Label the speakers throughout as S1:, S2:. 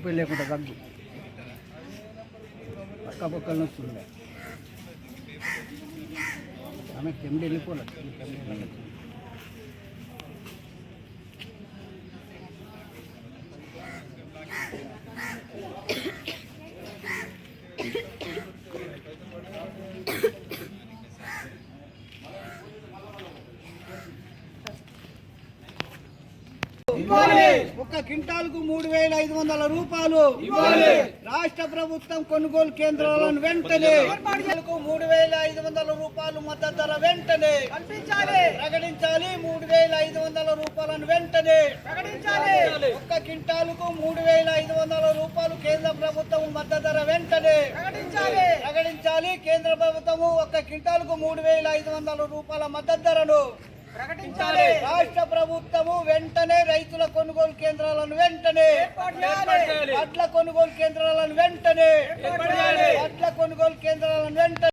S1: ముక్కుపై లేకుండా దగ్గు పక్క పక్కల వస్తుంది ఆమె కెమిడి వెళ్ళిపోలేదు. కెమిడి ఒక్క క్వింటాల్కు మూడు వేల ఐదు వందల రూపాయలు. రాష్ట్ర ప్రభుత్వం కొనుగోలు కేంద్రాలను వెంటనే మూడు వేల ఐదు వందల రూపాయలు మద్దతు ధర వెంటనే ప్రకటించాలి. మూడు వేల ఐదు వందల రూపాయలను వెంటనే ప్రకటించాలి. ఒక్క క్వింటాల్కు మూడు వేల ఐదు వందల రూపాయలు కేంద్ర ప్రభుత్వం మద్దతు ధర వెంటనే ప్రకటించాలి. ప్రకటించాలి. కేంద్ర ప్రభుత్వము ఒక్క క్వింటాల్కు మూడు వేల ఐదు వందల రూపాయల మద్దతు ధరను ప్రకటించాలి. రాష్ట్ర ప్రభుత్వము వెంటనే రైతుల కొనుగోలు కేంద్రాలను వెంటనే వడ్ల కొనుగోలు కేంద్రాలను వెంటనే వడ్ల కొనుగోలు కేంద్రాలను వెంటనే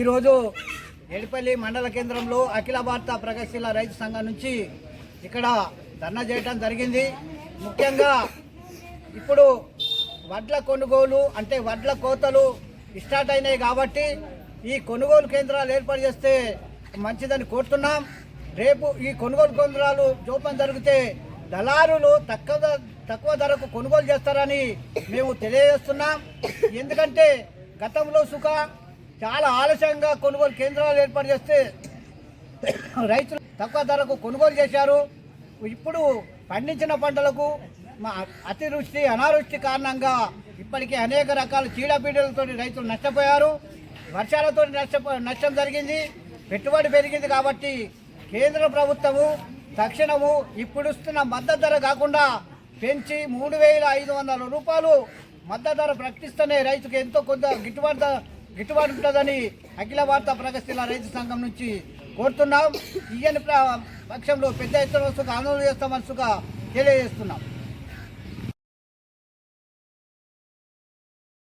S1: ఈరోజు ఎడిపల్లి మండల కేంద్రంలో అఖిల భారత ప్రగతిశీల రైతు సంఘం నుంచి ఇక్కడ ధర్నా చేయడం జరిగింది. ముఖ్యంగా ఇప్పుడు వడ్ల కొనుగోలు అంటే వడ్ల కోతలు స్టార్ట్ అయినాయి కాబట్టి ఈ కొనుగోలు కేంద్రాలు ఏర్పాటు చేస్తే మంచిదని కోరుతున్నాం. రేపు ఈ కొనుగోలు కేంద్రాలు జోపం జరిగితే దళారులు తక్కువ తక్కువ ధరకు కొనుగోలు చేస్తారని మేము తెలియజేస్తున్నాం. ఎందుకంటే గతంలో సుఖ చాలా ఆలస్యంగా కొనుగోలు కేంద్రాలు ఏర్పాటు చేస్తే రైతులు తక్కువ ధరకు కొనుగోలు చేశారు. ఇప్పుడు పండించిన పంటలకు అతివృష్టి అనావృష్టి కారణంగా ఇప్పటికే అనేక రకాల చీడపీడలతో రైతులు నష్టపోయారు. వర్షాలతో నష్టపో నష్టం జరిగింది. పెట్టుబడి పెరిగింది కాబట్టి కేంద్ర ప్రభుత్వము తక్షణము ఇప్పుడుస్తున్న మద్దతు ధర కాకుండా పెంచి మూడు వేల ఐదు వందల రూపాయలు మద్దతు ధర ప్రకటిస్తేనే రైతుకు ఎంతో కొంత గిట్టుబాటు గిట్టుబాటు ఉంటుందని అఖిల భారత ప్రగతిశీల రైతు సంఘం నుంచి కోరుతున్నాం. ఈయన పక్షంలో పెద్ద ఎత్తున వస్తుగా ఆందోళన చేస్తామని తెలియజేస్తున్నాం.